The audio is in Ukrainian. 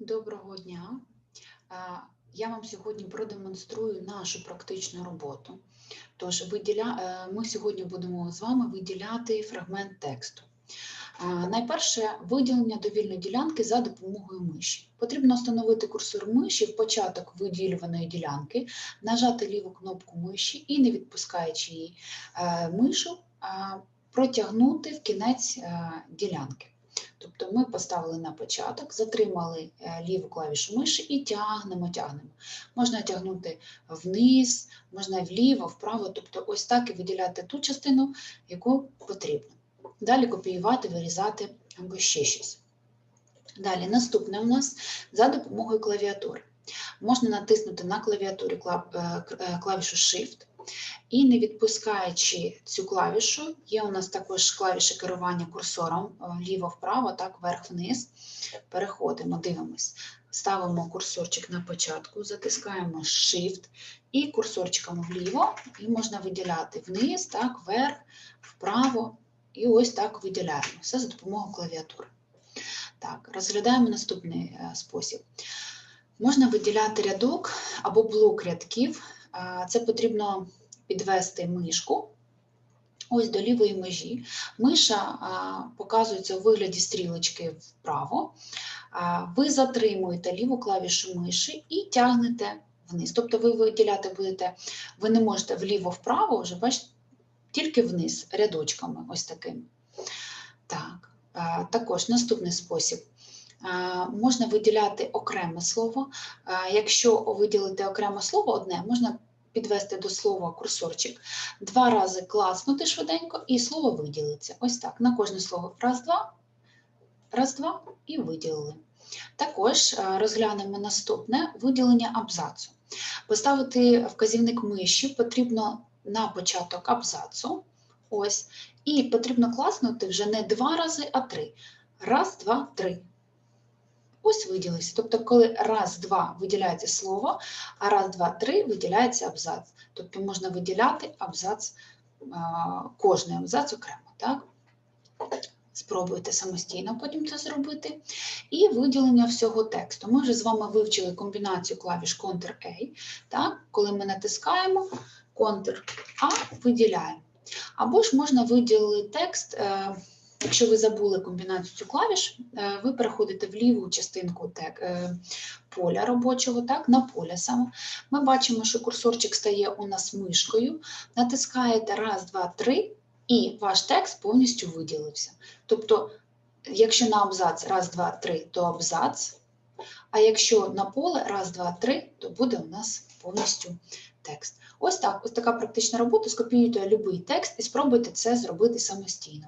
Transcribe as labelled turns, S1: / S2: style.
S1: Доброго дня. Я вам сьогодні продемонструю нашу практичну роботу. Тож, виділя... е, ми сьогодні будемо з вами виділяти фрагмент тексту. Найперше виділення довільної ділянки за допомогою миші. Потрібно встановити курсор миші в початок виділюваної ділянки, нажати ліву кнопку миші і, не відпускаючи її е, мишу, протягнути в кінець е, ділянки. Тобто ми поставили на початок, затримали е, ліву клавішу миші і тягнемо, тягнемо. Можна тягнути вниз, можна вліво, вправо, тобто ось так і виділяти ту частину, яку потрібно. Далі копіювати, вирізати або ще щось. Далі наступне у нас за допомогою клавіатури. Можна натиснути на клавіатурі клав- е, е, клавішу Shift і не відпускаючи цю клавішу, є у нас також клавіші керування курсором е, ліво-вправо, так, вверх-вниз. Переходимо, дивимось. Ставимо курсорчик на початку, затискаємо Shift і курсорчиком вліво, і можна виділяти вниз, так, вверх, вправо. І ось так виділяємо. Все за допомогою клавіатури. Так, розглядаємо наступний е, спосіб. Можна виділяти рядок або блок рядків. Це потрібно підвести мишку ось до лівої межі. Миша показується у вигляді стрілочки вправо. Ви затримуєте ліву клавішу миші і тягнете вниз. Тобто ви виділяти будете, ви не можете вліво-вправо, вже бачите, тільки вниз, рядочками, ось такими. Так, також наступний спосіб. Можна виділяти окреме слово. Якщо виділити окреме слово одне, можна підвести до слова курсорчик, два рази класнути швиденько, і слово виділиться. Ось так. На кожне слово раз, два, раз, два і виділили. Також розглянемо наступне виділення абзацу. Поставити вказівник миші потрібно на початок абзацу. Ось, і потрібно класнути вже не два рази, а три. Раз, два, три. Ось виділився. Тобто, коли раз, два виділяється слово, а раз, два, три виділяється абзац. Тобто можна виділяти абзац, кожний абзац окремо. Так? Спробуйте самостійно потім це зробити. І виділення всього тексту. Ми вже з вами вивчили комбінацію клавіш Ctrl-A. Так? Коли ми натискаємо Ctrl-A, виділяємо. Або ж можна виділити текст. Якщо ви забули комбінацію клавіш, е, ви переходите в ліву частинку тек, е, поля робочого, так, на поле саме. Ми бачимо, що курсорчик стає у нас мишкою. Натискаєте раз, два, три, і ваш текст повністю виділився. Тобто, якщо на абзац раз, два, три, то абзац. А якщо на поле раз, два, три, то буде у нас повністю текст. Ось так, ось така практична робота. Скопіюйте будь-який текст і спробуйте це зробити самостійно.